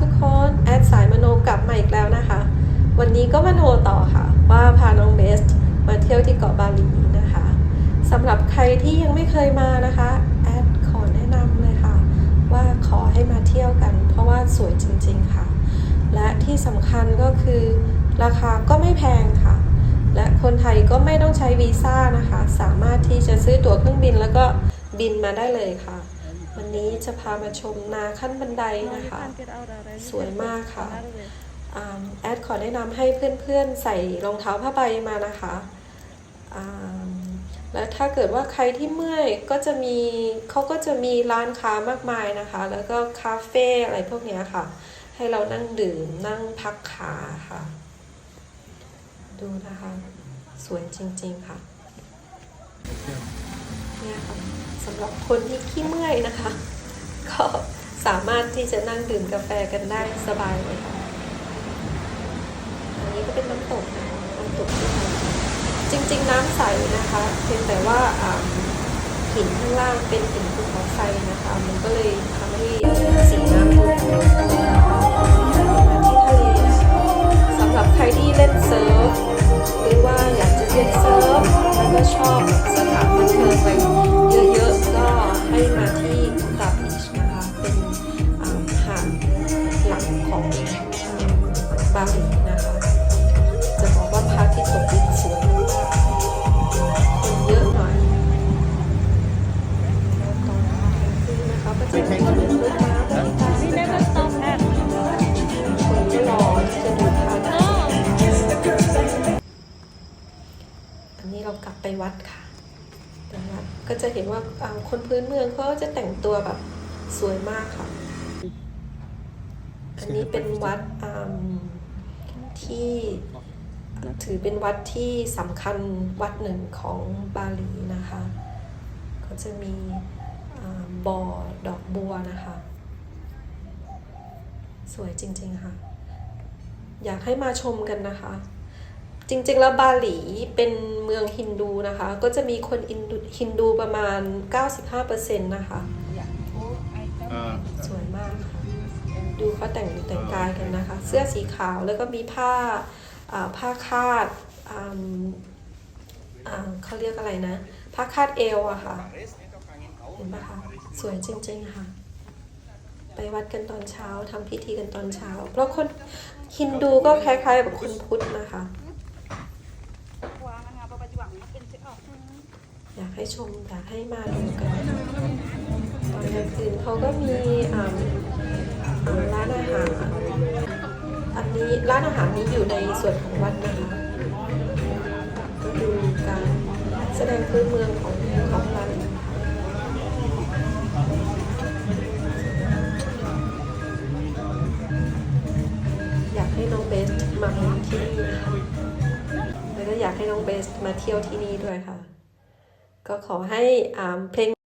ทุกคนแอดสายมโนกลับมาอีกแล้วนะคะ วันนี้ก็มโทรต่อค่ะ ว่าพาน้องเบสมาเที่ยวที่เกาะบาหลีนะคะสำหรับใครที่ยังไม่เคยมานะคะแอดขอแนะนำเลยค่ะ ว่าขอให้มาเที่ยวกัน เพราะว่าสวยจริง ๆค่ะ และที่สำคัญก็คือราคาก็ไม่แพงค่ะ และคนไทยก็ไม่ต้องใช้วีซ่านะคะ สามารถที่จะซื้อตั๋วเครื่องบินแล้วก็บินมาได้เลยค่ะ วันนี้จะพามาชมนาขั้นบันไดนะคะ สวยมากค่ะอ่าแอดขอแนะนำให้เพื่อนๆใส่รองเท้าผ้าใบมานะคะอ่าแล้วถ้าเกิดว่าใครที่เมื่อยก็จะมีเขาก็จะมีร้านค้ามากมายนะคะ แล้วก็คาเฟ่อะไรพวกเนี้ยค่ะ ให้เรานั่งดื่มนั่งพักขาค่ะ ดูนะคะ สวยจริงๆค่ะ สำหรับคนที่ขี้เมื่อยนะคะ ก็สามารถที่จะนั่งดื่มกาแฟกันได้สบายเลยค่ะอันนี้ก็เป็นน้ำตกนะคะน้ำตกที่ไทยจริง ๆ น้ำใสนะคะ เพียงแต่ว่าอ่าหินข้างล่างเป็นหินภูเขาไฟนะคะ มันก็เลย บาหลีนะคะ จะบอกว่าพระอาที่ตกดินสวยมากคนเยอะหน่อยแล้วตอนกลางคืนนะคะก็จะมีคนเดินรถม้าบริการนะคะคนก็รอที่จะดูพระอาทิตย์อันนี้เรากลับไปวัดค่ะไปวัดก็จะเห็นว่าอ่าคนพื้นเมืองเขาจะแต่งตัวแบบสวยมากค่ะอันนี้เป็นวัดอ่า ที่ถือเป็นวัดที่สำคัญวัดหนึ่งของบาหลีนะคะ ก็จะมีอ่าบ่อดอกบัวนะคะ สวยจริงๆค่ะ อยากให้มาชมกันนะคะ จริงๆแล้วบาหลีเป็นเมืองฮินดูนะคะ ก็จะมีคนอินดูฮินดูประมาณ 95%นะคะ Uh, สวยมากค่ะ ดูเขาแต่งแต่งกายกันนะคะ เสื้อสีขาวแล้วก็มีผ้าผ้าคาดเขาเรียกอะไรนะ ผ้าคาดเอวอะค่ะ เห็นปะคะสวยจริงๆค่ะ ไปวัดกันตอนเช้าทำพิธีกันตอนเช้า เพราะคนฮินดูก็คล้ายๆแบบคนพุทธนะคะ อยากให้ชมอยากให้มาดูกัน ตอนกลางคืนเขาก็มี ร้านอาหารนี้อยู่ในส่วนของวัดนะคะก็ดูการแสดงพื้นเมืองของของร้านอยากให้น้องเบสมาที่นี่นะคะแล้วก็อยากให้น้องเบสมาเที่ยวที่นี่ด้วยค่ะ ก็ขอให้อ่าเพลง